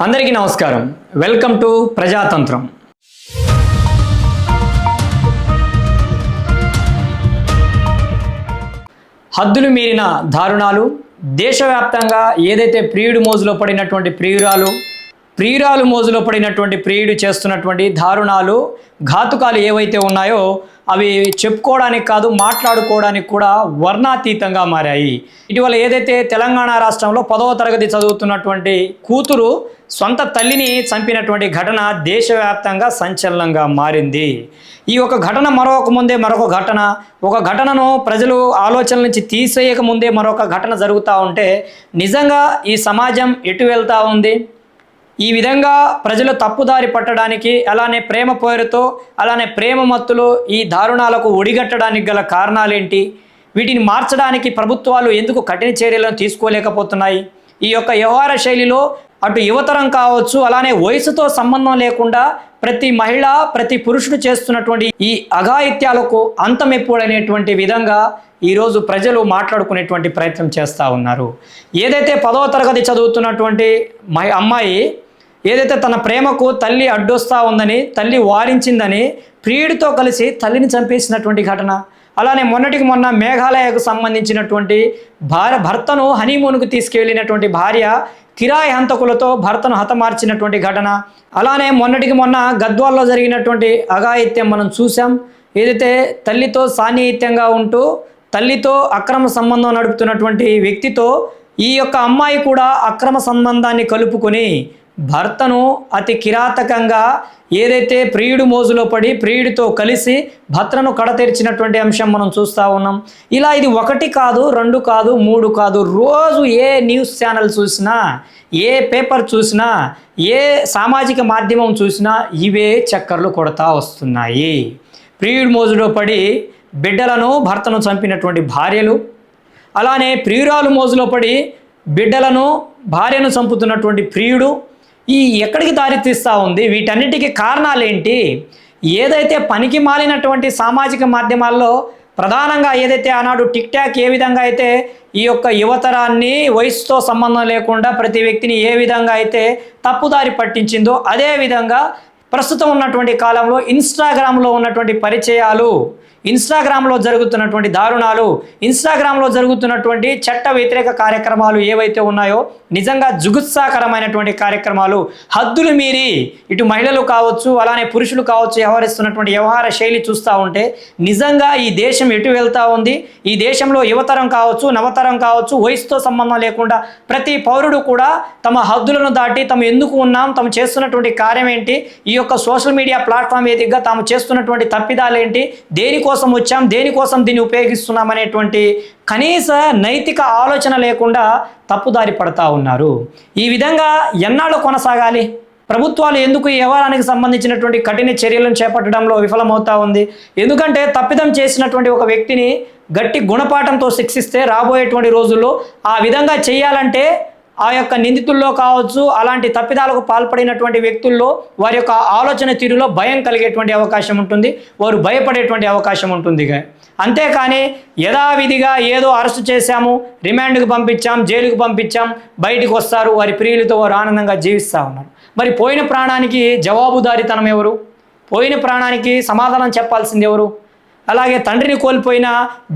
అందరికీ నమస్కారం. Welcome to Prajatantram. హద్దులు మీరిన దారుణాలు దేశవ్యాప్తంగా ఏదైతే ప్రియుడు మోజులో పడినటువంటి ప్రియురాలు ప్రియురాలు మోజులో పడినటువంటి ప్రియుడు చేస్తున్నటువంటి దారుణాలు ఘాతుకాలు ఏవైతే ఉన్నాయో అవి చెప్పుకోవడానికి కాదు మాట్లాడుకోవడానికి కూడా వర్ణాతీతంగా మారాయి. ఇటీవల ఏదైతే తెలంగాణ రాష్ట్రంలో పదవ తరగతి చదువుతున్నటువంటి కూతురు సొంత తల్లిని చంపినటువంటి ఘటన దేశవ్యాప్తంగా సంచలనంగా మారింది. ఈ ఒక ఘటన మరొక ముందే మరొక ఘటన ఒక ఘటనను ప్రజలు ఆలోచన నుంచి తీసేయక ముందే మరొక ఘటన జరుగుతూ ఉంటే నిజంగా ఈ సమాజం ఎటు వెళ్తూ ఉంది? ఈ విధంగా ప్రజలు తప్పుదారి పట్టడానికి అలానే ప్రేమ పేరుతో అలానే ప్రేమ మత్తులో ఈ దారుణాలకు ఒడిగట్టడానికి గల కారణాలేంటి? వీటిని మార్చడానికి ప్రభుత్వాలు ఎందుకు కఠిన చర్యలను తీసుకోలేకపోతున్నాయి? ఈ యొక్క వ్యవహార శైలిలో అటు యువతరం కావచ్చు అలానే వయసుతో సంబంధం లేకుండా ప్రతి మహిళ ప్రతి పురుషుడు చేస్తున్నటువంటి ఈ అఘాయిత్యాలకు అంతం ఎప్పుడనేటువంటి విధంగా ఈరోజు ప్రజలు మాట్లాడుకునేటువంటి ప్రయత్నం చేస్తూ ఉన్నారు. ఏదైతే పదవ తరగతి చదువుతున్నటువంటి మహి అమ్మాయి ఏదైతే తన ప్రేమకు తల్లి అడ్డొస్తా ఉందని తల్లి వారించిందని ప్రియుడితో కలిసి తల్లిని చంపేసినటువంటి ఘటన అలానే మొన్నటికి మొన్న మేఘాలయకు సంబంధించినటువంటి భార భర్తను హనీమూన్కు తీసుకెళ్ళినటువంటి భార్య కిరాయి హంతకులతో భర్తను హతమార్చినటువంటి ఘటన అలానే మొన్నటికి మొన్న గద్వాల్లో జరిగినటువంటి అఘాయిత్యం మనం చూసాం ఏదైతే తల్లితో సాన్నిహిత్యంగా ఉంటూ తల్లితో అక్రమ సంబంధం నడుపుతున్నటువంటి వ్యక్తితో ఈ యొక్క అమ్మాయి కూడా అక్రమ సంబంధాన్ని కలుపుకొని భర్తను అతి కిరాతకంగా ఏదైతే ప్రియుడు మోజులో పడి ప్రియుడితో కలిసి భర్తను కడతెరిచినటువంటి అంశం మనం చూస్తూ ఉన్నాం. ఇలా ఇది ఒకటి కాదు రెండు కాదు మూడు కాదు. రోజు ఏ న్యూస్ ఛానల్ చూసినా ఏ పేపర్ చూసినా ఏ సామాజిక మాధ్యమం చూసినా ఇవే చక్కర్లు కొడతా వస్తున్నాయి. ప్రియుడు మోజులో పడి బిడ్డలను భర్తను చంపినటువంటి భార్యలు అలానే ప్రియురాలు మోజులో పడి బిడ్డలను భార్యను చంపుతున్నటువంటి ప్రియుడు ఈ ఎక్కడికి దారితీస్తూ ఉంది? వీటన్నిటికీ కారణాలేంటి? ఏదైతే పనికి మాలినటువంటి సామాజిక మాధ్యమాల్లో ప్రధానంగా ఏదైతే ఆనాడు టిక్ టాక్ ఏ విధంగా అయితే ఈ యొక్క యువతరాన్ని వయసుతో సంబంధం లేకుండా ప్రతి వ్యక్తిని ఏ విధంగా అయితే తప్పుదారి పట్టించిందో అదే విధంగా ప్రస్తుతం ఉన్నటువంటి కాలంలో ఇన్స్టాగ్రామ్లో ఉన్నటువంటి పరిచయాలు ఇన్స్టాగ్రామ్లో జరుగుతున్నటువంటి దారుణాలు ఇన్స్టాగ్రామ్లో జరుగుతున్నటువంటి చట్ట వ్యతిరేక కార్యక్రమాలు ఏవైతే ఉన్నాయో నిజంగా జుగుత్సాకరమైనటువంటి కార్యక్రమాలు హద్దులు మీరి ఇటు మహిళలు కావచ్చు అలానే పురుషులు కావచ్చు వ్యవహరిస్తున్నటువంటి వ్యవహార శైలి చూస్తూ ఉంటే నిజంగా ఈ దేశం ఎటు వెళ్తూ ఉంది? ఈ దేశంలో యువతరం కావచ్చు నవతరం కావచ్చు వయసుతో సంబంధం లేకుండా ప్రతి పౌరుడు కూడా తమ హద్దులను దాటి తమ ఎందుకు ఉన్నాం తాము చేస్తున్నటువంటి కార్యం ఏంటి? ఈ యొక్క సోషల్ మీడియా ప్లాట్ఫామ్ వేదికగా తాము చేస్తున్నటువంటి తప్పిదాలు దేనికోసం దేనికోసం వచ్చాం దేనికోసం దీన్ని ఉపయోగిస్తున్నాం అనేటువంటి కనీస నైతిక ఆలోచన లేకుండా తప్పుదారి పడతా ఉన్నారు. ఈ విధంగా ఎన్నాళ్ళు కొనసాగాలి? ప్రభుత్వాలు ఎందుకు ఈ వ్యవహారానికి సంబంధించినటువంటి కఠిన చర్యలను చేపట్టడంలో విఫలమవుతా ఉంది? ఎందుకంటే తప్పిదం చేసినటువంటి ఒక వ్యక్తిని గట్టి గుణపాఠంతో శిక్షిస్తే రాబోయేటువంటి రోజుల్లో ఆ విధంగా చేయాలంటే ఆ యొక్క నిందితుల్లో కావచ్చు అలాంటి తప్పిదాలకు పాల్పడినటువంటి వ్యక్తుల్లో వారి యొక్క ఆలోచన తీరులో భయం కలిగేటువంటి అవకాశం ఉంటుంది వారు భయపడేటువంటి అవకాశం ఉంటుంది అంతేకాని యథావిధిగా ఏదో అరెస్ట్ చేశాము రిమాండ్కి పంపించాం జైలుకు పంపించాం బయటికి వస్తారు వారి ప్రియులతో వారు ఆనందంగా జీవిస్తూ ఉన్నారు. మరి పోయిన ప్రాణానికి జవాబుదారితనం ఎవరు? పోయిన ప్రాణానికి సమాధానం చెప్పాల్సింది ఎవరు? అలాగే తండ్రిని కోల్పోయిన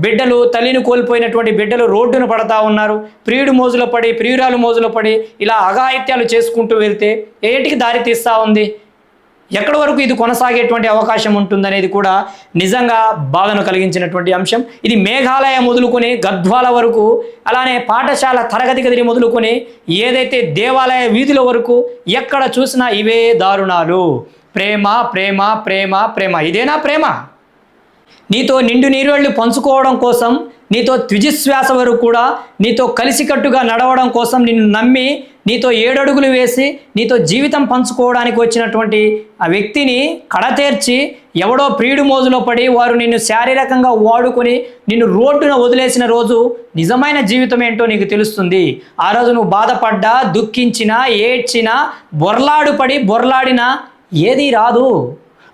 బిడ్డలు తల్లిని కోల్పోయినటువంటి బిడ్డలు రోడ్డున పడతా ఉన్నారు. ప్రియుడు మోజులో పడి ప్రియురాలు మోజులో పడి ఇలా అఘాయిత్యాలు చేసుకుంటూ వెళ్తే ఏటికి దారి తీస్తూ ఉంది? ఎక్కడి వరకు ఇది కొనసాగేటువంటి అవకాశం ఉంటుందనేది కూడా నిజంగా బాధను కలిగించినటువంటి అంశం. ఇది మేఘాలయ మొదలుకొని గద్వాల వరకు అలానే పాఠశాల తరగతి గదిని మొదలుకొని ఏదైతే దేవాలయ వీధుల వరకు ఎక్కడ చూసినా ఇవే దారుణాలు. ప్రేమ ప్రేమ ప్రేమ ప్రేమ. ఇదేనా ప్రేమ? నీతో నిండు నీరుళ్ళు పంచుకోవడం కోసం నీతో త్విజిశ్వాస వరకు కూడా నీతో కలిసికట్టుగా నడవడం కోసం నిన్ను నమ్మి నీతో ఏడడుగులు వేసి నీతో జీవితం పంచుకోవడానికి వచ్చినటువంటి ఆ వ్యక్తిని కడతేర్చి ఎవడో ప్రియుడు మోజులో పడి వారు నిన్ను శారీరకంగా వాడుకొని నిన్ను రోడ్డున వదిలేసిన రోజు నిజమైన జీవితం ఏంటో నీకు తెలుస్తుంది. ఆ రోజు నువ్వు బాధపడ్డా దుఃఖించినా ఏడ్చినా బొర్లాడు పడి బొర్లాడినా ఏదీ రాదు.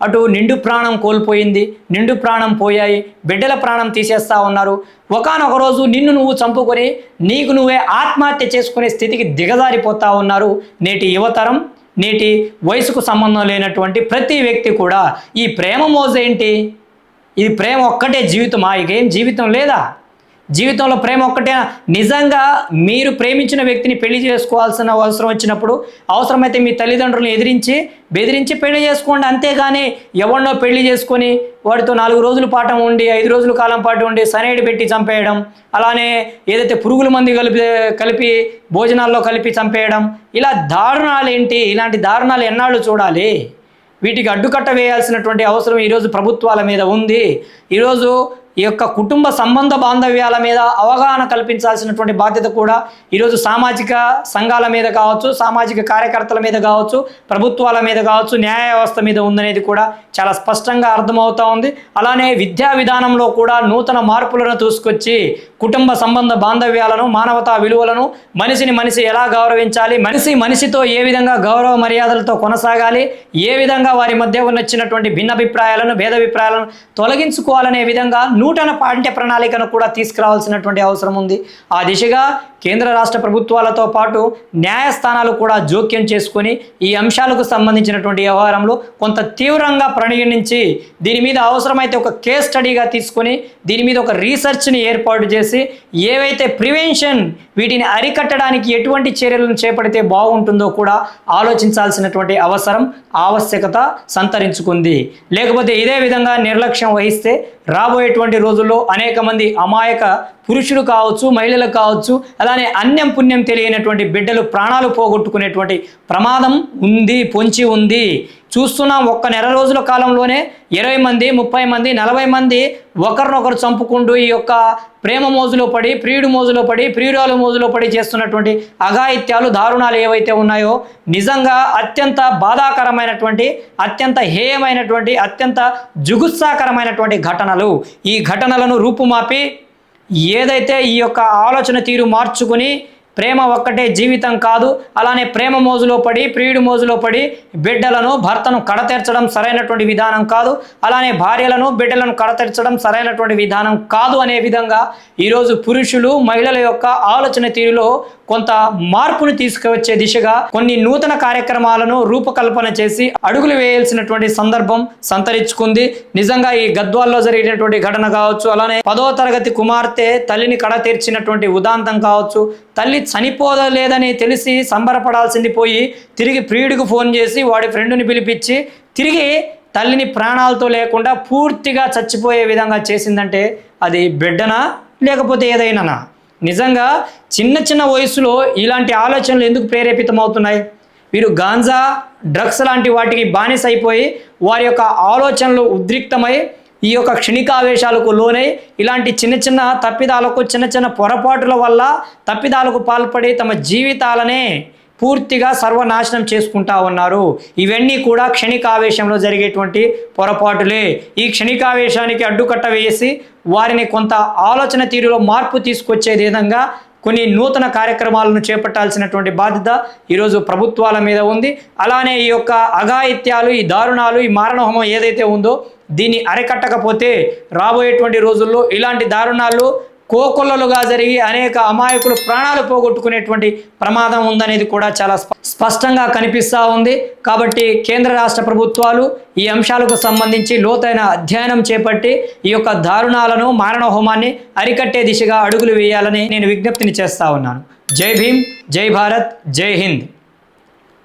అటు నిండు ప్రాణం కోల్పోయింది నిండు ప్రాణం పోయాయి బిడ్డల ప్రాణం తీసేస్తా ఉన్నారు. ఒకనొక రోజు నిన్ను నువ్వు చంపుకొని నీకు నువ్వే ఆత్మహత్య చేసుకునే స్థితికి దిగజారిపోతా ఉన్నారు. నేటి యువతరం నేటి వయసుకు సంబంధం లేనటువంటి ప్రతి వ్యక్తి కూడా ఈ ప్రేమ మోజేంటి ఇది ప్రేమ ఒక్కటే జీవితమా? ఇకేం జీవితం లేదా? జీవితంలో ప్రేమ ఒక్కటే నిజంగా మీరు ప్రేమించిన వ్యక్తిని పెళ్ళి చేసుకోవాల్సిన అవసరం వచ్చినప్పుడు అవసరమైతే మీ తల్లిదండ్రులను ఎదిరించి బెదిరించి పెళ్ళి చేసుకోండి. అంతేగాని ఎవరినో పెళ్ళి చేసుకొని వాడితో నాలుగు రోజుల పాఠం ఉండి ఐదు రోజుల కాలం పాటు ఉండి సనేడి పెట్టి చంపేయడం అలానే ఏదైతే పురుగుల మంది కలిపి కలిపి భోజనాల్లో కలిపి చంపేయడం ఇలా దారుణాలు ఏంటి? ఇలాంటి దారుణాలు ఎన్నాళ్ళు చూడాలి? వీటికి అడ్డుకట్ట వేయాల్సినటువంటి అవసరం ఈరోజు ప్రభుత్వాల మీద ఉంది. ఈరోజు ఈ యొక్క కుటుంబ సంబంధ బాంధవ్యాల మీద అవగాహన కల్పించాల్సినటువంటి బాధ్యత కూడా ఈరోజు సామాజిక సంఘాల మీద కావచ్చు సామాజిక కార్యకర్తల మీద కావచ్చు ప్రభుత్వాల మీద కావచ్చు న్యాయ వ్యవస్థ మీద ఉందనేది కూడా చాలా స్పష్టంగా అర్థమవుతా ఉంది. అలానే విద్యా విధానంలో కూడా నూతన మార్పులను తీసుకొచ్చి కుటుంబ సంబంధ బాంధవ్యాలను మానవతా విలువలను మనిషిని మనిషి ఎలా గౌరవించాలి మనిషి మనిషితో ఏ విధంగా గౌరవ మర్యాదలతో కొనసాగాలి ఏ విధంగా వారి మధ్య ఉన్నచ్చినటువంటి భిన్నాభిప్రాయాలను భేదాభిప్రాయాలను తొలగించుకోవాలనే విధంగా నూతన పాఠ్య ప్రణాళికను కూడా తీసుకురావాల్సినటువంటి అవసరం ఉంది. ఆ దిశగా కేంద్ర రాష్ట్ర ప్రభుత్వాలతో పాటు న్యాయస్థానాలు కూడా జోక్యం చేసుకొని ఈ అంశాలకు సంబంధించినటువంటి వ్యవహారంలో కొంత తీవ్రంగా పరిగణించి దీని మీద అవసరమైతే ఒక కేస్ స్టడీగా తీసుకొని దీని మీద ఒక రీసెర్చ్ని ఏర్పాటు చేసి ఏవైతే ప్రివెన్షన్ వీటిని అరికట్టడానికి ఎటువంటి చర్యలను చేపడితే బాగుంటుందో కూడా ఆలోచించాల్సినటువంటి అవసరం ఆవశ్యకత సంతరించుకుంది. లేకపోతే ఇదే విధంగా నిర్లక్ష్యం వహిస్తే రాబోయేటువంటి రోజుల్లో అనేక మంది అమాయక పురుషులు కావచ్చు మహిళలు కావచ్చు అలానే అన్యం పుణ్యం తెలియనటువంటి బిడ్డలు ప్రాణాలు పోగొట్టుకునేటువంటి ప్రమాదం ఉంది పొంచి ఉంది. చూస్తున్నాం ఒక్క నెల రోజుల కాలంలోనే ఇరవై మంది ముప్పై మంది నలభై మంది ఒకరినొకరు చంపుకుంటూ ఈ యొక్క ప్రేమ మోజులో పడి ప్రియుడు మోజులో పడి ప్రియురాలు మోజులో పడి చేస్తున్నటువంటి అఘాయిత్యాలు దారుణాలు ఏవైతే ఉన్నాయో నిజంగా అత్యంత బాధాకరమైనటువంటి అత్యంత హేయమైనటువంటి అత్యంత జుగుత్సాకరమైనటువంటి ఘటనలు. ఈ ఘటనలను రూపుమాపి ఏదైతే ఈ యొక్క ఆలోచన తీరు మార్చుకుని ప్రేమ ఒక్కటే జీవితం కాదు అలానే ప్రేమ మోజులో పడి ప్రియుడి మోజులో పడి బిడ్డలను భర్తను కడతీర్చడం సరైనటువంటి విధానం కాదు అలానే భార్యలను బిడ్డలను కడతెర్చడం సరైనటువంటి విధానం కాదు అనే విధంగా ఈరోజు పురుషులు మహిళల యొక్క ఆలోచన తీరులో కొంత మార్పును తీసుకువచ్చే దిశగా కొన్ని నూతన కార్యక్రమాలను రూపకల్పన చేసి అడుగులు వేయాల్సినటువంటి సందర్భం సంతరించుకుంది. నిజంగా ఈ గద్వాల్లో జరిగినటువంటి ఘటన కావచ్చు అలానే పదో తరగతి కుమార్తె తల్లిని కడ తీర్చినటువంటి ఉదాంతం కావచ్చు తల్లి చనిపోదలేదని తెలిసి సంబరపడాల్సింది పోయి తిరిగి ప్రియుడికి ఫోన్ చేసి వాడి ఫ్రెండ్ని పిలిపించి తిరిగి తల్లిని ప్రాణాలతో లేకుండా పూర్తిగా చచ్చిపోయే విధంగా చేసిందంటే అది బిడ్డనా లేకపోతే ఏదైనానా? నిజంగా చిన్న చిన్న వయసులో ఇలాంటి ఆలోచనలు ఎందుకు ప్రేరేపితమవుతున్నాయి వీరు గాంజా డ్రగ్స్ లాంటి వాటికి బానిస అయిపోయి వారి యొక్క ఆలోచనలు ఉద్రిక్తమై ఈ యొక్క క్షణికావేశాలకు లోనై ఇలాంటి చిన్న చిన్న తప్పిదాలకు చిన్న చిన్న పొరపాటుల వల్ల తప్పిదాలకు పాల్పడి తమ జీవితాలనే పూర్తిగా సర్వనాశనం చేసుకుంటా ఉన్నారు. ఇవన్నీ కూడా క్షణికావేశంలో జరిగేటువంటి పొరపాటులే. ఈ క్షణికావేశానికి అడ్డుకట్ట వేసి వారిని కొంత ఆలోచన తీరులో మార్పు తీసుకొచ్చే విధంగా కొన్ని నూతన కార్యక్రమాలను చేపట్టాల్సినటువంటి బాధ్యత ఈరోజు ప్రభుత్వాల మీద ఉంది. అలానే ఈ యొక్క అఘాయిత్యాలు ఈ దారుణాలు ఈ మారణహోమం ఏదైతే ఉందో దీన్ని అరికట్టకపోతే రాబోయేటువంటి రోజుల్లో ఇలాంటి దారుణాలు కోకొల్లలుగా జరిగి అనేక అమాయకులు ప్రాణాలు పోగొట్టుకునేటువంటి ప్రమాదం ఉందనేది కూడా చాలా స్ప- స్పష్టంగా కనిపిస్తూ ఉంది. కాబట్టి కేంద్ర రాష్ట్ర ప్రభుత్వాలు ఈ అంశాలకు సంబంధించి లోతైన అధ్యయనం చేపట్టి ఈ యొక్క దారుణాలను మారణ హోమాన్ని అరికట్టే దిశగా అడుగులు వేయాలని నేను విజ్ఞప్తిని చేస్తా ఉన్నాను. జై భీమ్ జై భారత్ జై హింద్.